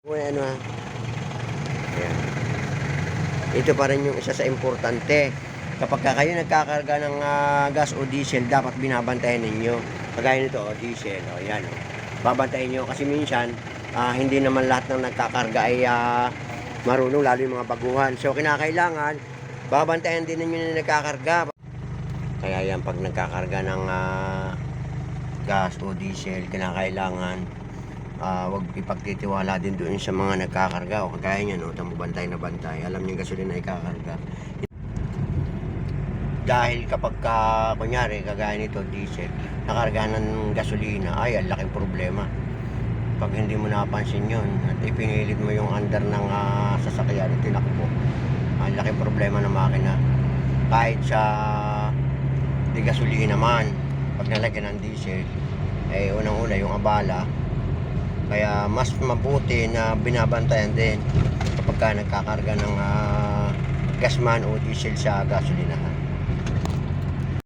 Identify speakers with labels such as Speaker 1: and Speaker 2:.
Speaker 1: Kung ano. Ayan. Ito pa rin yung isa sa importante. Kapag ka kayo nagkakarga ng ah, gas o diesel, dapat binabantayan ninyo. Kagaya nito, oh, diesel, o yan. Oh. Babantayan nyo kasi minsan, ah, hindi naman lahat ng nagkakarga ay ah, marunong, lalo yung mga baguhan. So, kinakailangan, babantayan din ninyo na nagkakarga. Kaya yan, pag nagkakarga ng ah, gas o diesel, kinakailangan ah wag ipagtitiwala din doon sa mga nagkakarga o kagaya niya no, tamo bantay na bantay. Alam niyo gasolina ay kakarga. Dahil kapag ka, kunyari, kagaya nito, diesel, nakarga ng gasolina, ay, ang laking problema. Pag hindi mo napansin yun, at ipinilit mo yung under ng ah, sasakyan tinakbo, ang laking problema ng makina. Kahit sa di gasolina naman, pag nalagyan ng diesel, eh unang-una yung abala, kaya mas mabuti na binabantayan din kapag ka nagkakarga ng ah, gasman o diesel sa gasolinahan.